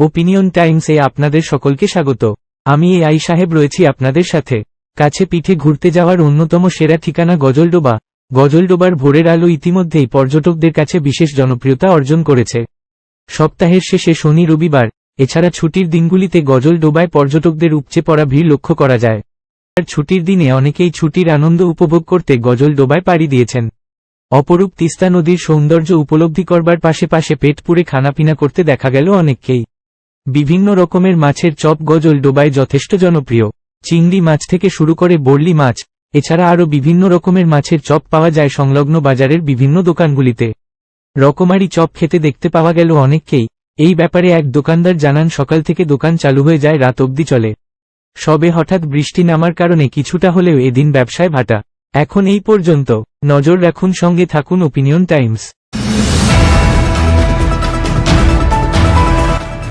Opinion টাইমসে আপনাদের সকলকে স্বাগত। আমি এ আই সাহেব রয়েছি আপনাদের সাথে। কাছে পিঠে ঘুরতে যাওয়ার অন্যতম সেরা ঠিকানা গজলডোবা। গজলডোবার ভোরের আলো ইতিমধ্যেই পর্যটকদের কাছে বিশেষ জনপ্রিয়তা অর্জন করেছে। সপ্তাহের শেষে শনি রবিবার, এছাড়া ছুটির দিনগুলিতে গজলডোবায় পর্যটকদের উপচে পড়া ভিড় লক্ষ্য করা যায়। আর ছুটির দিনে অনেকেই ছুটির আনন্দ উপভোগ করতে গজলডোবায় পাড়ি দিয়েছেন। অপরূপ তিস্তা নদীর সৌন্দর্য উপলব্ধি করবার পাশে পাশে পেট পুড়ে খানাপিনা করতে দেখা গেল অনেককেই। বিভিন্ন রকমের মাছের চপ গজল ডোবায় যথেষ্ট জনপ্রিয়। চিংড়ি মাছ থেকে শুরু করে বর্লি মাছ, এছাড়া আরও বিভিন্ন রকমের মাছের চপ পাওয়া যায় সংলগ্ন বাজারের বিভিন্ন দোকানগুলিতে। রকমারি চপ খেতে দেখতে পাওয়া গেল অনেককেই। এই ব্যাপারে এক দোকানদার জানান, সকাল থেকে দোকান চালু হয়ে যায়, রাত অবধি চলে। সবে হঠাৎ বৃষ্টি নামার কারণে কিছুটা হলেও এদিন ব্যবসায় ভাটা। এখন এই পর্যন্ত। নজর রাখুন, সঙ্গে থাকুন ওপিনিয়ন টাইমস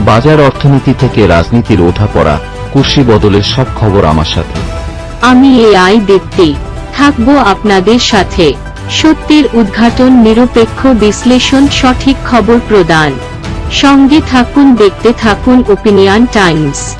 বাজার অর্থনীতি থেকে রাজনীতির ওঠাপড়া কুর্সি বদলের সব খবর আমার সাথে। আমি এই আই দেখতে থাকব আপনাদের সাথে। সত্যের উদ্ঘাটন, নিরপেক্ষ বিশ্লেষণ, সঠিক খবর প্রদান। সঙ্গে থাকুন, দেখতে থাকুন ওপিনিয়ন টাইমস